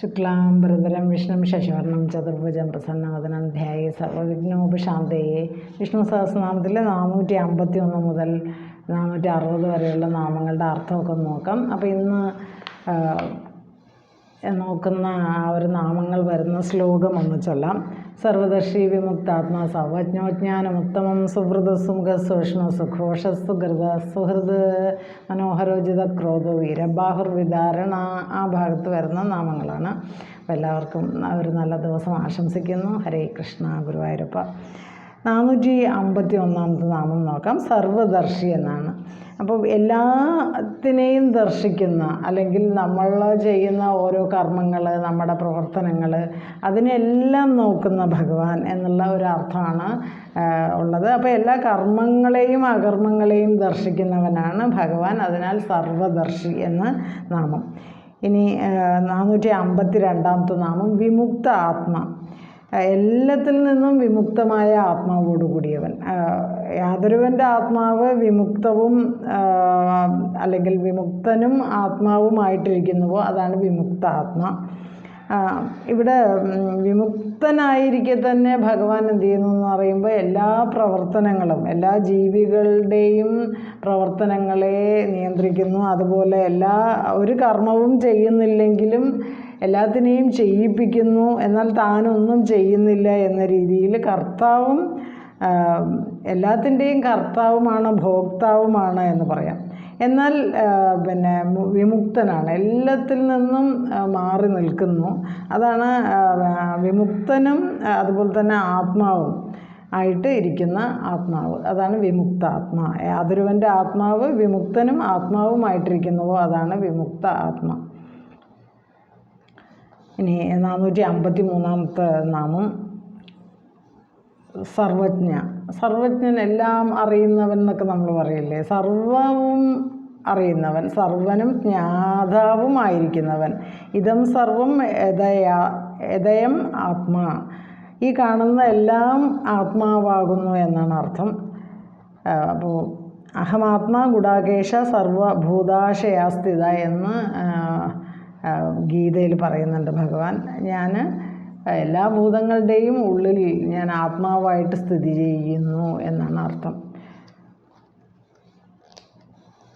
ശുക്ലാംബരധരം വിഷ്ണു ശശിവർണം ചതുർഭുജം പ്രസന്നവദനം ധ്യായ സർവവിഘ്നോപശാന്തയെ വിഷ്ണു സഹസ്രനാമത്തിലെ നാനൂറ്റി അമ്പത്തി ഒന്ന് മുതൽ നാനൂറ്റി അറുപത് വരെയുള്ള നാമങ്ങളുടെ അർത്ഥമൊക്കെ നോക്കാം. അപ്പോൾ ഇന്ന് നോക്കുന്ന ആ ഒരു നാമങ്ങൾ വരുന്ന ശ്ലോകം ഒന്ന് ചൊല്ലാം. സർവദർശി വിമുക്താത്മാ സർവജ്ഞോജ്ഞാനമുത്തമം സുഹൃദ സുമുഖ സൂക്ഷ്മ സുഘോഷ സുഹൃത സുഹൃത് മനോഹരോചിത ക്രോധ വീരബാഹുർ വിധാരണ ആ ഭാഗത്ത് വരുന്ന നാമങ്ങളാണ്. എല്ലാവർക്കും ഒരു നല്ല ദിവസം ആശംസിക്കുന്നു. ഹരേ കൃഷ്ണ ഗുരുവായൂരപ്പ. നാനൂറ്റി അമ്പത്തി ഒന്നാമത്തെ നാമം നോക്കാം. സർവദർശി എന്നാണ്. അപ്പോൾ എല്ലാത്തിനെയും ദർശിക്കുന്ന അല്ലെങ്കിൽ നമ്മൾ ചെയ്യുന്ന ഓരോ കർമ്മങ്ങൾ നമ്മുടെ പ്രവർത്തനങ്ങൾ അതിനെല്ലാം നോക്കുന്ന ഭഗവാൻ എന്നുള്ള ഒരു അർത്ഥമാണ് ഉള്ളത്. അപ്പോൾ എല്ലാ കർമ്മങ്ങളെയും അകർമ്മങ്ങളെയും ദർശിക്കുന്നവനാണ് ഭഗവാൻ. അതിനാൽ സർവദർശി എന്ന് നാമം. ഇനി നാനൂറ്റി അമ്പത്തി രണ്ടാമത്തെ നാമം വിമുക്ത ആത്മ. എല്ലാത്തിൽ നിന്നും വിമുക്തമായ ആത്മാവോട് കൂടിയവൻ. യാതൊരുവന്റെ ആത്മാവ് വിമുക്തവും അല്ലെങ്കിൽ വിമുക്തനും ആത്മാവുമായിട്ടിരിക്കുന്നുവോ അതാണ് വിമുക്ത ആത്മ ഇവിടെ വിമുക്തനായിരിക്കെ തന്നെ ഭഗവാൻ എന്ത് ചെയ്യുന്നു എന്ന് പറയുമ്പോൾ എല്ലാ പ്രവർത്തനങ്ങളും എല്ലാ ജീവികളുടെയും പ്രവർത്തനങ്ങളെ നിയന്ത്രിക്കുന്നു. അതുപോലെ എല്ലാ ഒരു കർമ്മവും ചെയ്യുന്നില്ലെങ്കിലും എല്ലാത്തിനെയും ചെയ്യിപ്പിക്കുന്നു എന്നാൽ താനൊന്നും ചെയ്യുന്നില്ല എന്ന രീതിയിൽ കർത്താവും എല്ലാത്തിന്റെയും കർത്താവുമാണ് ഭോക്താവുമാണ് എന്ന് പറയാം. എന്നാൽ പിന്നെ വിമുക്തനാണ്. എല്ലാത്തിൽ നിന്നും മാറി നിൽക്കുന്നു. അതാണ് വിമുക്തനും അതുപോലെ തന്നെ ആത്മാവും ആയിട്ട് ഇരിക്കുന്ന ആത്മാവ്. അതാണ് വിമുക്ത ആത്മാ. യാതൊരുവന്റെ ആത്മാവ് വിമുക്തനും ആത്മാവുമായിട്ടിരിക്കുന്നുവോ അതാണ് വിമുക്ത ആത്മ. ഇനി നാനൂറ്റി അമ്പത്തി മൂന്നാമത്തെ നാമം സർവജ്ഞ. സർവജ്ഞൻ എല്ലാം അറിയുന്നവൻ എന്നൊക്കെ നമ്മൾ പറയില്ലേ? സർവവും അറിയുന്നവൻ സർവനും ജ്ഞാതാവുമായിരിക്കുന്നവൻ ഇതം സർവം യഥയാ യഥയം ആത്മാ. ഈ കാണുന്ന എല്ലാം ആത്മാവാകുന്നു എന്നാണ് അർത്ഥം. അപ്പോൾ അഹമാത്മാ ഗുഡാകേശ സർവഭൂതാശയാസ്ഥിത എന്ന് ഗീതയിൽ പറയുന്നുണ്ട് ഭഗവാൻ ഞാൻ എല്ലാ ഭൂതങ്ങളുടെയും ഉള്ളിൽ ഞാൻ ആത്മാവായിട്ട് സ്ഥിതി ചെയ്യുന്നു എന്നാണ് അർത്ഥം.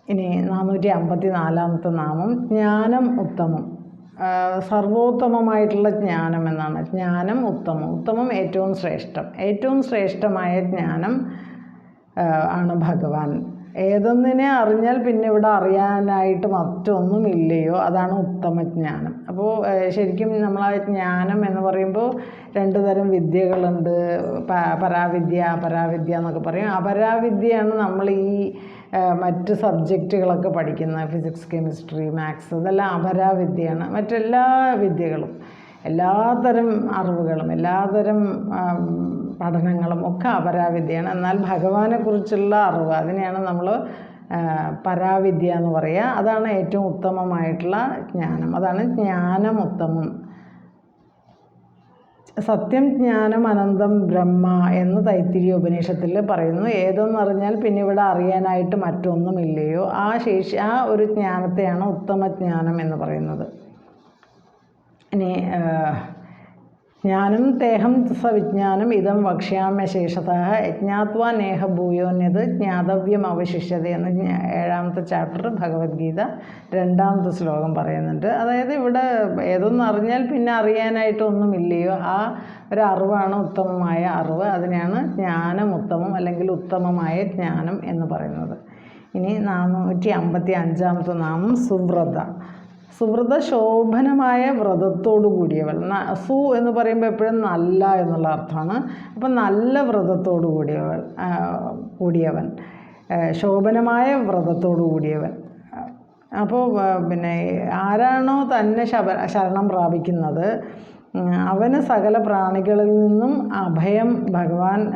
ഇനി നാനൂറ്റി അമ്പത്തി നാലാമത്തെ നാമം ജ്ഞാനം ഉത്തമം സർവോത്തമമായിട്ടുള്ള ജ്ഞാനം എന്നാണ്. ജ്ഞാനം ഉത്തമം. ഉത്തമം ഏറ്റവും ശ്രേഷ്ഠം. ഏറ്റവും ശ്രേഷ്ഠമായ ജ്ഞാനം ആണ് ഭഗവാൻ. ഏതൊന്നിനെ അറിഞ്ഞാൽ പിന്നെ ഇവിടെ അറിയാനായിട്ട് മറ്റൊന്നും ഇല്ലയോ അതാണ് ഉത്തമജ്ഞാനം അപ്പോൾ ശരിക്കും നമ്മൾ ആ ജ്ഞാനം എന്ന് പറയുമ്പോൾ രണ്ട് തരം വിദ്യകളുണ്ട്. പരാവിദ്യ അപരാവിദ്യ എന്നൊക്കെ പറയും. അപരാവിദ്യയാണ് നമ്മൾ ഈ മറ്റ് സബ്ജക്റ്റുകളൊക്കെ പഠിക്കുന്ന ഫിസിക്സ് കെമിസ്ട്രി മാത്സ് ഇതെല്ലാം അപരാവിദ്യയാണ്. മറ്റെല്ലാ വിദ്യകളും എല്ലാതരം അറിവുകളും എല്ലാതരം പഠനങ്ങളും ഒക്കെ അപരാവിദ്യയാണ്. എന്നാൽ ഭഗവാനെക്കുറിച്ചുള്ള അറിവ് അതിനെയാണ് നമ്മൾ പരാവിദ്യ എന്ന് പറയുക അതാണ് ഏറ്റവും ഉത്തമമായിട്ടുള്ള ജ്ഞാനം. അതാണ് ജ്ഞാനം ഉത്തമം. സത്യം ജ്ഞാനം അനന്തം ബ്രഹ്മ എന്ന് തൈത്തിരി ഉപനിഷത്തിൽ പറയുന്നു. ഏതെന്നറിഞ്ഞാൽ പിന്നെ ഇവിടെ അറിയാനായിട്ട് മറ്റൊന്നുമില്ലയോ. ആ ശേഷി ആ ഒരു ജ്ഞാനത്തെയാണ് ഉത്തമ ജ്ഞാനം എന്ന് പറയുന്നത്. ഇനി ജ്ഞാനം തേഹം സവിജ്ഞാനം ഇതം വക്ഷ്യാമ്യശേഷത യജ്ഞാത്വാ നേഹ ഭൂയോന്യത് ജ്ഞാതവ്യം അവശിഷ്യത എന്ന് ഏഴാമത്തെ ചാപ്റ്റർ ഭഗവത്ഗീത രണ്ടാമത്തെ ശ്ലോകം പറയുന്നുണ്ട്. അതായത് ഇവിടെ ഏതൊന്നും അറിഞ്ഞാൽ പിന്നെ അറിയാനായിട്ടൊന്നുമില്ലയോ? ആ ഒരു അറിവാണ് ഉത്തമമായ അറിവ്. അതിനെയാണ് ജ്ഞാനം ഉത്തമം അല്ലെങ്കിൽ ഉത്തമമായ ജ്ഞാനം എന്ന് പറയുന്നത്. ഇനി നാനൂറ്റി അമ്പത്തി അഞ്ചാമത്തെ നാമം സുവ്രത. സുവ്രത ശോഭനമായ വ്രതത്തോടു കൂടിയവൾ. ന- സു എന്ന് പറയുമ്പോൾ എപ്പോഴും നല്ല എന്നുള്ള അർത്ഥമാണ്. അപ്പം നല്ല വ്രതത്തോടു കൂടിയവൾ കൂടിയവൻ. ശോഭനമായ വ്രതത്തോടു കൂടിയവൻ. അപ്പോൾ പിന്നെ ആരാണോ തന്നെ ശബ ശരണം പ്രാപിക്കുന്നത് അവന് സകല പ്രാണികളിൽ നിന്നും അഭയം ഭഗവാൻ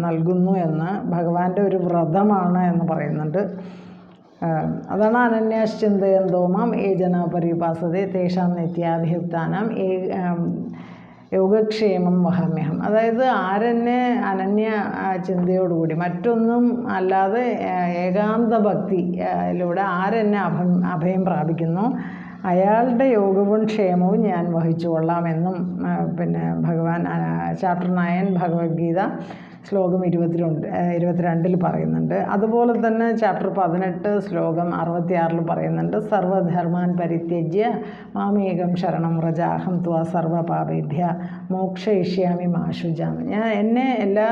നൽകുന്നു എന്ന് ഭഗവാന്റെ ഒരു വ്രതമാണ് എന്ന് പറയുന്നുണ്ട്. അതാണ് അനന്യാശ്ചിന്തയന്തോ മാം ഏ ജന തേഷാം നിത്യാഭിയുക്താനാം ഏ യോഗക്ഷേമം വഹമ്യഹം. അതായത് ആരെന്നെ അനന്യ ചിന്തയോടുകൂടി മറ്റൊന്നും അല്ലാതെ ഏകാന്ത ഭക്തിയിലൂടെ യിലൂടെ ആരെന്നെ അഭം അഭയം പ്രാപിക്കുന്നു. അയാളുടെ യോഗവും ക്ഷേമവും ഞാൻ വഹിച്ചു കൊള്ളാമെന്നും പിന്നെ ഭഗവാൻ ചാപ്റ്റർ നയൻ ഭഗവത്ഗീത ശ്ലോകം ഇരുപത്തിരണ്ട് ഇരുപത്തിരണ്ടിൽ പറയുന്നുണ്ട്. അതുപോലെ തന്നെ ചാപ്റ്റർ പതിനെട്ട് ശ്ലോകം അറുപത്തിയാറിൽ പറയുന്നുണ്ട്. സർവധർമാൻ പരിത്യജ്യ മാമേകം ശരണം വ്രജാഹം ത്വ സർവപാപേഭ്യ മോക്ഷയിഷ്യാമി മാഷുജാം ഞാൻ എന്നെ എല്ലാ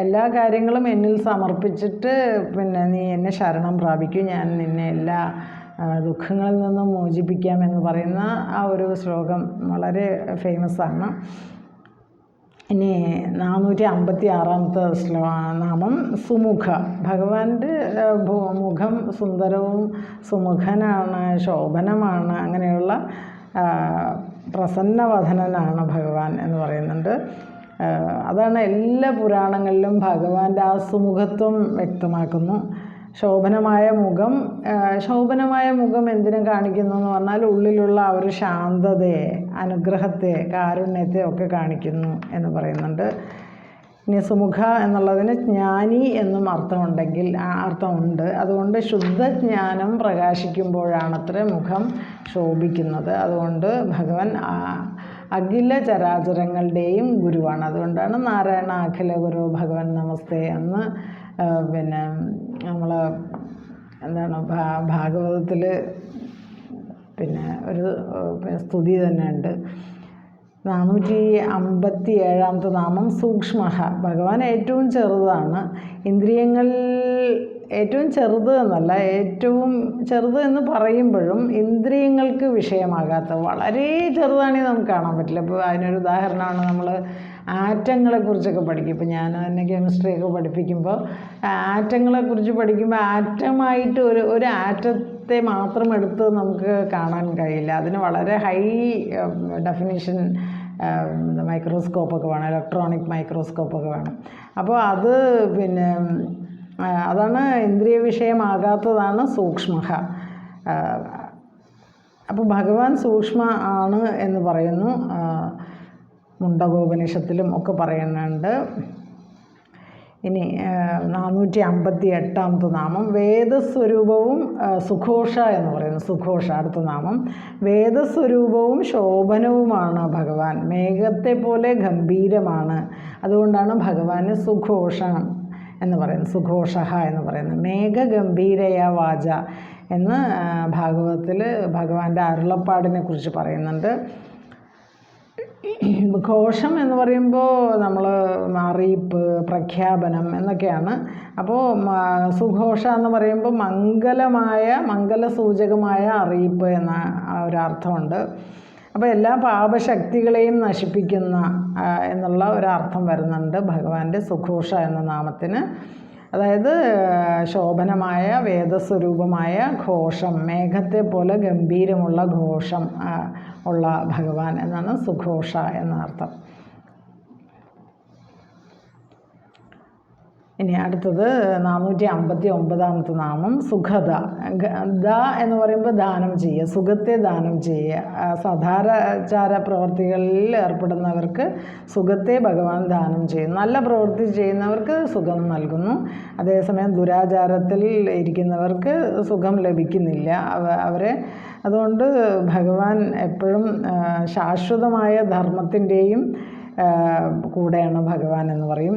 എല്ലാ കാര്യങ്ങളും എന്നിൽ സമർപ്പിച്ചിട്ട് പിന്നെ നീ എന്നെ ശരണം പ്രാപിക്കൂ. ഞാൻ നിന്നെ എല്ലാ ദുഃഖങ്ങളിൽ നിന്നും മോചിപ്പിക്കാമെന്ന് പറയുന്ന ആ ഒരു ശ്ലോകം വളരെ ഫേമസ് ആണ്. ഇനി നാനൂറ്റി അമ്പത്തി ആറാമത്തെ നാമം സുമുഖ. ഭഗവാന്റെ മുഖം സുന്ദരവും സുമുഖനാണ് ശോഭനമാണ് അങ്ങനെയുള്ള പ്രസന്നവധനനാണ് ഭഗവാൻ എന്ന് പറയുന്നുണ്ട്. അതാണ് എല്ലാ പുരാണങ്ങളിലും ഭഗവാന്റെ ആ സുമുഖത്വം വ്യക്തമാക്കുന്നു. ശോഭനമായ മുഖം ശോഭനമായ മുഖം എന്തിനും കാണിക്കുന്നു എന്ന് പറഞ്ഞാൽ ഉള്ളിലുള്ള ആ ഒരു ശാന്തതയെ അനുഗ്രഹത്തെ കാരുണ്യത്തെ ഒക്കെ കാണിക്കുന്നു എന്ന് പറയുന്നുണ്ട്. ഇനി സുമുഖ എന്നുള്ളതിന് ജ്ഞാനി എന്നും അർത്ഥമുണ്ടെങ്കിൽ ആ അർത്ഥമുണ്ട്. അതുകൊണ്ട് ശുദ്ധജ്ഞാനം പ്രകാശിക്കുമ്പോഴാണത്ര മുഖം ശോഭിക്കുന്നത്. അതുകൊണ്ട് ഭഗവാൻ അഖില ചരാചരങ്ങളുടെയും ഗുരുവാണ്. അതുകൊണ്ടാണ് നാരായണ അഖില ഗുരു ഭഗവാൻ നമസ്തേ എന്ന് പിന്നെ നമ്മൾ എന്താണ് ഭാഗവതത്തിൽ പിന്നെ ഒരു സ്തുതി തന്നെ ഉണ്ട് നാനൂറ്റി അമ്പത്തി ഏഴാമത്തെ നാമം സൂക്ഷ്മ ഭഗവാൻ ഏറ്റവും ചെറുതാണ്. ഇന്ദ്രിയങ്ങൾ ഏറ്റവും ചെറുത് എന്നല്ല ഏറ്റവും ചെറുത് എന്ന് പറയുമ്പോഴും ഇന്ദ്രിയങ്ങൾക്ക് വിഷയമാകാത്ത വളരെ ചെറുതാണെങ്കിൽ നമുക്ക് കാണാൻ പറ്റില്ല. ഇപ്പോൾ അതിനൊരു ഉദാഹരണമാണ് നമ്മൾ ആറ്റങ്ങളെക്കുറിച്ചൊക്കെ പഠിക്കും. ഇപ്പം ഞാൻ തന്നെ കെമിസ്ട്രി ഒക്കെ പഠിപ്പിക്കുമ്പോൾ ആറ്റങ്ങളെക്കുറിച്ച് പഠിക്കുമ്പോൾ ആറ്റമായിട്ട് ഒരു ഒരു ആറ്റത്തെ മാത്രം എടുത്ത് നമുക്ക് കാണാൻ കഴിയില്ല. അതിന് വളരെ ഹൈ ഡെഫിനിഷൻ മൈക്രോസ്കോപ്പൊക്കെ വേണം. ഇലക്ട്രോണിക് മൈക്രോസ്കോപ്പൊക്കെ വേണം. അപ്പോൾ അത് പിന്നെ അതാണ് ഇന്ദ്രിയ വിഷയമാകാത്തതാണ് സൂക്ഷ്മ അപ്പോൾ ഭഗവാൻ സൂക്ഷ്മ ആണ് എന്ന് പറയുന്നു. മുണ്ടകോപനിഷത്തിലും ഒക്കെ പറയുന്നുണ്ട്. ഇനി നാനൂറ്റി അമ്പത്തി എട്ടാമത്തെ നാമം വേദസ്വരൂപവും സുഘോഷ എന്ന് പറയുന്നു. സുഘോഷ അടുത്ത നാമം. വേദസ്വരൂപവും ശോഭനവുമാണ് ഭഗവാൻ. മേഘത്തെ പോലെ ഗംഭീരമാണ്. അതുകൊണ്ടാണ് ഭഗവാന് സുഘോഷ എന്ന് പറയുന്നത്. സുഘോഷ എന്ന് പറയുന്നത്. മേഘഗംഭീരയ വാച എന്ന് ഭാഗവതത്തിൽ ഭഗവാന്റെ അരുളപ്പാടിനെ കുറിച്ച് പറയുന്നുണ്ട്. ഘോഷം എന്ന് പറയുമ്പോൾ നമ്മൾ അറിയിപ്പ് പ്രഖ്യാപനം എന്നൊക്കെയാണ്. അപ്പോൾ സുഘോഷ എന്ന് പറയുമ്പോൾ മംഗലമായ മംഗലസൂചകമായ അറിയിപ്പ് എന്ന ഒരർത്ഥമുണ്ട് അപ്പോൾ എല്ലാ പാപശക്തികളെയും നശിപ്പിക്കുന്ന എന്നുള്ള ഒരർത്ഥം വരുന്നുണ്ട് ഭഗവാന്റെ സുഘോഷ എന്ന നാമത്തിന്. അതായത് ശോഭനമായ വേദസ്വരൂപമായ ഘോഷം മേഘത്തെ പോലെ ഗംഭീരമുള്ള ഘോഷം ഉള്ള ഭഗവാൻ എന്നാണ് സുഘോഷ എന്ന അർത്ഥം ഇനി അടുത്തത് നാനൂറ്റി അമ്പത്തി ഒമ്പതാമത്തെ നാമം സുഖത ദ എന്ന് പറയുമ്പോൾ ദാനം ചെയ്യുക സുഖത്തെ ദാനം ചെയ്യുക. സദാചാര പ്രവർത്തികളിൽ ഏർപ്പെടുന്നവർക്ക് സുഖത്തെ ഭഗവാൻ ദാനം ചെയ്യും നല്ല പ്രവൃത്തി ചെയ്യുന്നവർക്ക് സുഖം നൽകുന്നു. അതേസമയം ദുരാചാരത്തിൽ ഇരിക്കുന്നവർക്ക് സുഖം ലഭിക്കുന്നില്ല. അവരെ അതുകൊണ്ട് ഭഗവാൻ എപ്പോഴും ശാശ്വതമായ ധർമ്മത്തിന്റെയും കൂടെയാണ് ഭഗവാൻ എന്ന് പറയും.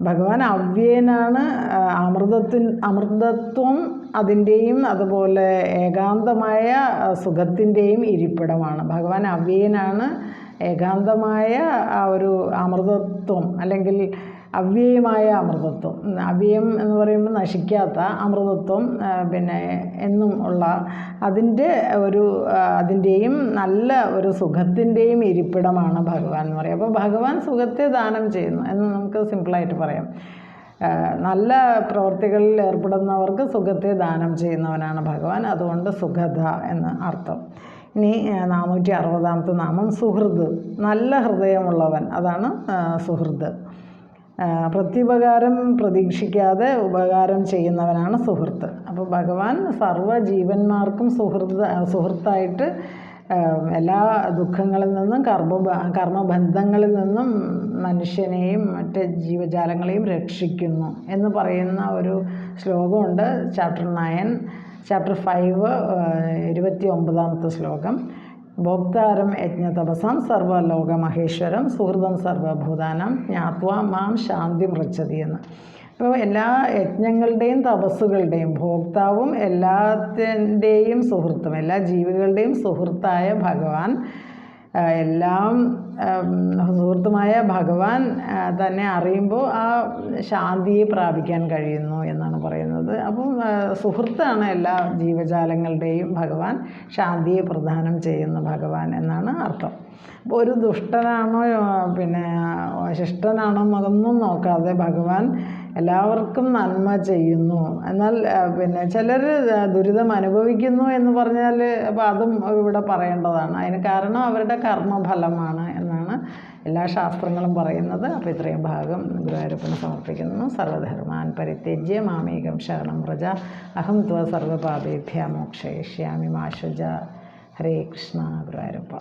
ഭഗവാൻ അവ്യേനാണ് അമൃതത്തിൻ അമൃതത്വം അതിന്റെയും അതുപോലെ ഏകാന്തമായ സുഖത്തിന്റെയും ഇരിപ്പിടമാണ്. ഭഗവാൻ അവ്യേനാണ് ഏകാന്തമായ ആ ഒരു അമൃതത്വം അല്ലെങ്കിൽ അവ്യയമായ അമൃതത്വം. അവ്യയം എന്ന് പറയുമ്പോൾ നശിക്കാത്ത അമൃതത്വം പിന്നെ എന്നും ഉള്ള അതിന്റെ ഒരു അതിന്റെയും നല്ല ഒരു സുഖത്തിന്റെയും ഇരിപ്പിടമാണ് ഭഗവാൻ എന്ന് പറയുക. അപ്പോൾ ഭഗവാൻ സുഖത്തെ ദാനം ചെയ്യുന്നു എന്ന് നമുക്ക് സിമ്പിളായിട്ട് പറയാം. നല്ല പ്രവൃത്തികളിൽ ഏർപ്പെടുന്നവർക്ക് സുഖത്തെ ദാനം ചെയ്യുന്നവനാണ് ഭഗവാൻ. അതുകൊണ്ട് സുഖത എന്ന് അർത്ഥം. ഇനി നാനൂറ്റി അറുപതാമത്തെ നാമം സുഹൃത് നല്ല ഹൃദയമുള്ളവൻ. അതാണ് സുഹൃത് പ്രത്യുപകാരം പ്രതീക്ഷിക്കാതെ ഉപകാരം ചെയ്യുന്നവനാണ് സുഹൃത്ത്. അപ്പോൾ ഭഗവാൻ സർവ ജീവന്മാർക്കും സുഹൃത്ത് സുഹൃത്തായിട്ട് എല്ലാ ദുഃഖങ്ങളിൽ നിന്നും കർമ്മ കർമ്മബന്ധങ്ങളിൽ നിന്നും മനുഷ്യനെയും മറ്റ് ജീവജാലങ്ങളെയും രക്ഷിക്കുന്നു എന്ന് പറയുന്ന ഒരു ശ്ലോകമുണ്ട്. ചാപ്റ്റർ നയൻ ചാപ്റ്റർ ഫൈവ് ഇരുപത്തി ഒമ്പതാമത്തെ ശ്ലോകം. ഭോക്താരം യജ്ഞതപസം സർവലോകമഹേശ്വരം സുഹൃതം സർവഭൂതാനം ജ്ഞാത്വ മാം ശാന്തി മൃച്ഛതി എന്ന്. അപ്പോൾ എല്ലാ യജ്ഞങ്ങളുടെയും തപസ്സുകളുടെയും ഭോക്താവും എല്ലാത്തിന്റെയും സുഹൃത്തും എല്ലാ ജീവികളുടെയും സുഹൃത്തായ ഭഗവാൻ എല്ലാം സുഹൃത്തുമായ ഭഗവാൻ തന്നെ അറിയുമ്പോൾ ആ ശാന്തിയെ പ്രാപിക്കാൻ കഴിയുന്നു എന്നാണ് പറയുന്നത്. അപ്പം സുഹൃത്താണ് എല്ലാ ജീവജാലങ്ങളുടെയും ഭഗവാൻ ശാന്തിയെ പ്രദാനം ചെയ്യുന്ന ഭഗവാൻ എന്നാണ് അർത്ഥം. ഒരു ദുഷ്ടനാണോ പിന്നെ ശിഷ്ടനാണോ എന്നൊന്നും നോക്കാതെ ഭഗവാൻ എല്ലാവർക്കും നന്മ ചെയ്യുന്നു. എന്നാൽ പിന്നെ ചിലർ ദുരിതം അനുഭവിക്കുന്നു എന്ന് പറഞ്ഞാൽ അപ്പോൾ അതും ഇവിടെ പറയേണ്ടതാണ്. അതിന് കാരണം അവരുടെ കർമ്മഫലമാണ് എന്നാണ് എല്ലാ ശാസ്ത്രങ്ങളും പറയുന്നത്. അപ്പോൾ ഇത്രയും ഭാഗം ഗുരുവായൂരപ്പന് സമർപ്പിക്കുന്നു. സർവധർമാൻ പരിത്യജ്യ മാമേകം ശരണം വ്രജ. അഹം ത്വ സർവപാപേഭ്യ മോക്ഷയിഷ്യാമി മാശുജ ഹരേ കൃഷ്ണ ഗുരുവായൂരപ്പ.